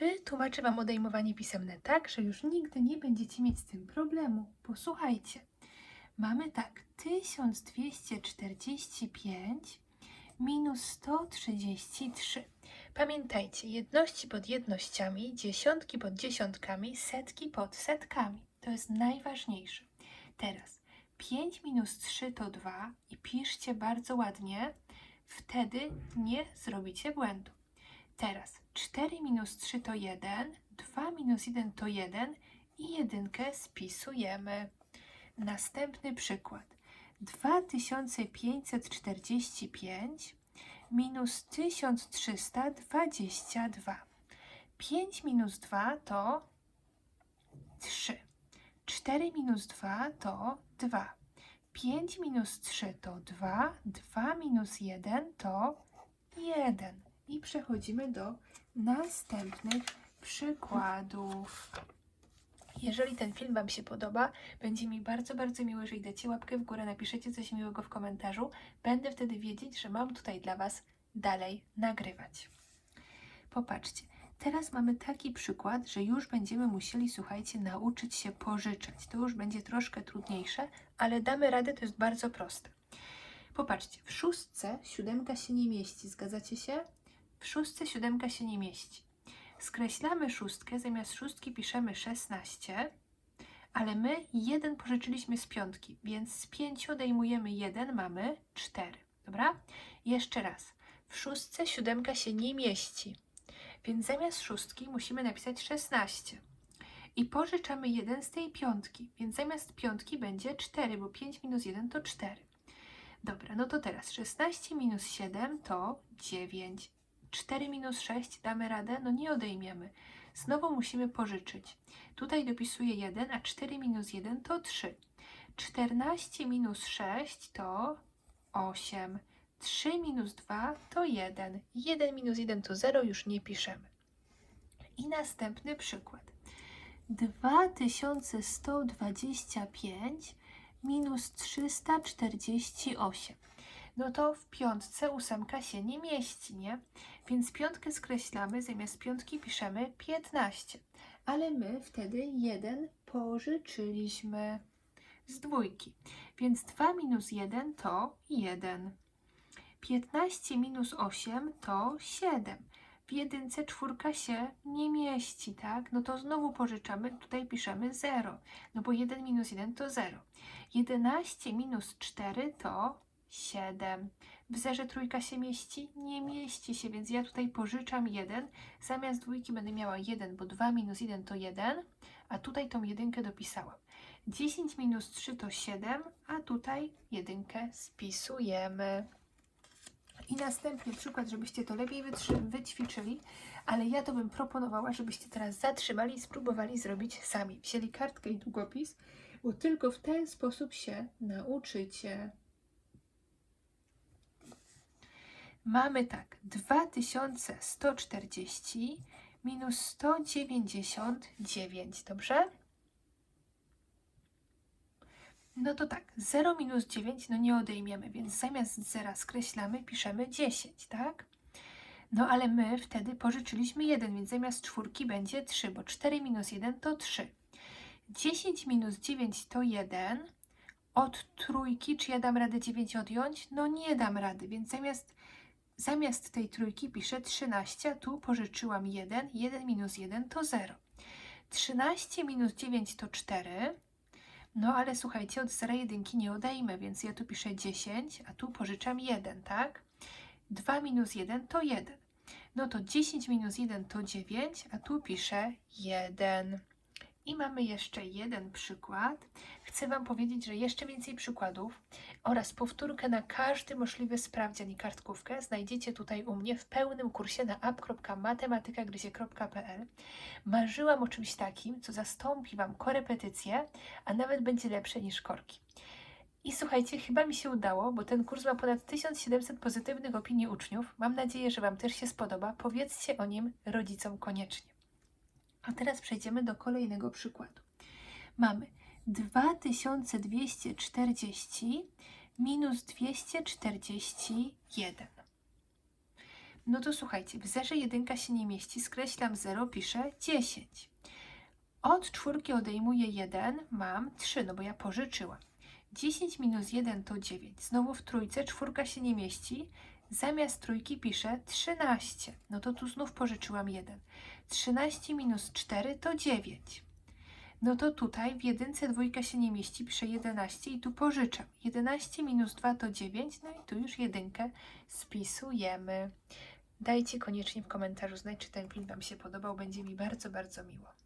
Wytłumaczę Wam odejmowanie pisemne tak, że już nigdy nie będziecie mieć z tym problemu. Posłuchajcie. Mamy tak, 1245 minus 133. Pamiętajcie, jedności pod jednościami, dziesiątki pod dziesiątkami, setki pod setkami. To jest najważniejsze. Teraz 5 minus 3 to 2 i piszcie bardzo ładnie, wtedy nie zrobicie błędu. Teraz 4 minus 3 to 1, 2 minus 1 to 1 i jedynkę spisujemy. Następny przykład. 2545 minus 1322. 5 minus 2 to 3. 4 minus 2 to 2. 5 minus 3 to 2. 2 minus 1 to 1. I przechodzimy do następnych przykładów. Jeżeli ten film Wam się podoba, będzie mi bardzo, bardzo miło, jeżeli dacie łapkę w górę, napiszecie coś miłego w komentarzu. Będę wtedy wiedzieć, że mam tutaj dla Was dalej nagrywać. Popatrzcie, teraz mamy taki przykład, że już będziemy musieli, słuchajcie, nauczyć się pożyczać. To już będzie troszkę trudniejsze, ale damy radę, to jest bardzo proste. Popatrzcie, w szóstce siódemka się nie mieści, zgadzacie się? W szóstce siódemka się nie mieści. Skreślamy szóstkę, zamiast szóstki piszemy 16, ale my jeden pożyczyliśmy z piątki, więc z pięciu odejmujemy jeden, mamy 4. Dobra? Jeszcze raz. W szóstce siódemka się nie mieści, więc zamiast szóstki musimy napisać 16. I pożyczamy jeden z tej piątki, więc zamiast piątki będzie 4, bo 5 minus 1 to 4. Dobra, no to teraz 16 minus 7 to 9. 4 minus 6 damy radę? No nie odejmiemy. Znowu musimy pożyczyć. Tutaj dopisuję 1, a 4 minus 1 to 3. 14 minus 6 to 8. 3 minus 2 to 1. 1 minus 1 to 0, już nie piszemy. I następny przykład. 2125 minus 348 no to w piątce ósemka się nie mieści, nie? Więc piątkę skreślamy, zamiast piątki piszemy 15. Ale my wtedy jeden pożyczyliśmy z dwójki. Więc 2 minus 1 to 1. 15 minus 8 to 7. W jedynce czwórka się nie mieści, tak? No to znowu pożyczamy, tutaj piszemy 0. No bo 1 minus 1 to 0. 11 minus 4 to 7. W zerze trójka się mieści? Nie mieści się, więc ja tutaj pożyczam 1. Zamiast dwójki będę miała 1, bo 2 minus 1 to 1, a tutaj tą jedynkę dopisałam. 10 minus 3 to 7, a tutaj jedynkę spisujemy. I następny przykład, żebyście to lepiej wyćwiczyli, ale ja to bym proponowała, żebyście teraz zatrzymali i spróbowali zrobić sami. Wzięli kartkę i długopis, bo tylko w ten sposób się nauczycie. Mamy tak 2140 minus 199, dobrze? No to tak, 0 minus 9 no nie odejmiemy, więc zamiast zera skreślamy, piszemy 10, tak? No ale my wtedy pożyczyliśmy 1, więc zamiast czwórki będzie 3, bo 4 minus 1 to 3. 10 minus 9 to 1. Od trójki, czy ja dam radę 9 odjąć? No nie dam rady, więc zamiast Zamiast tej trójki piszę 13, a tu pożyczyłam 1. 1 minus 1 to 0. 13 minus 9 to 4. No ale słuchajcie, od 0 jedynki nie odejmę, więc ja tu piszę 10, a tu pożyczam 1, tak? 2 minus 1 to 1. No to 10 minus 1 to 9, a tu piszę 1. I mamy jeszcze jeden przykład. Chcę Wam powiedzieć, że jeszcze więcej przykładów oraz powtórkę na każdy możliwy sprawdzian i kartkówkę znajdziecie tutaj u mnie w pełnym kursie na app.matematykagryzie.pl. Marzyłam o czymś takim, co zastąpi Wam korepetycje, a nawet będzie lepsze niż korki. I słuchajcie, chyba mi się udało, bo ten kurs ma ponad 1700 pozytywnych opinii uczniów. Mam nadzieję, że Wam też się spodoba. Powiedzcie o nim rodzicom koniecznie. A teraz przejdziemy do kolejnego przykładu. Mamy 2240 minus 241. No to słuchajcie, w zerze jedynka się nie mieści, skreślam 0, piszę 10. Od czwórki odejmuję 1, mam 3, no bo ja pożyczyłam. 10 minus 1 to 9. Znowu w trójce czwórka się nie mieści. Zamiast trójki piszę 13. No to tu znów pożyczyłam 1. 13 minus 4 to 9. No to tutaj w jedynce dwójka się nie mieści, piszę 11 i tu pożyczam. 11 minus 2 to 9, no i tu już jedynkę spisujemy. Dajcie koniecznie w komentarzu znać, czy ten film Wam się podobał, będzie mi bardzo, bardzo miło.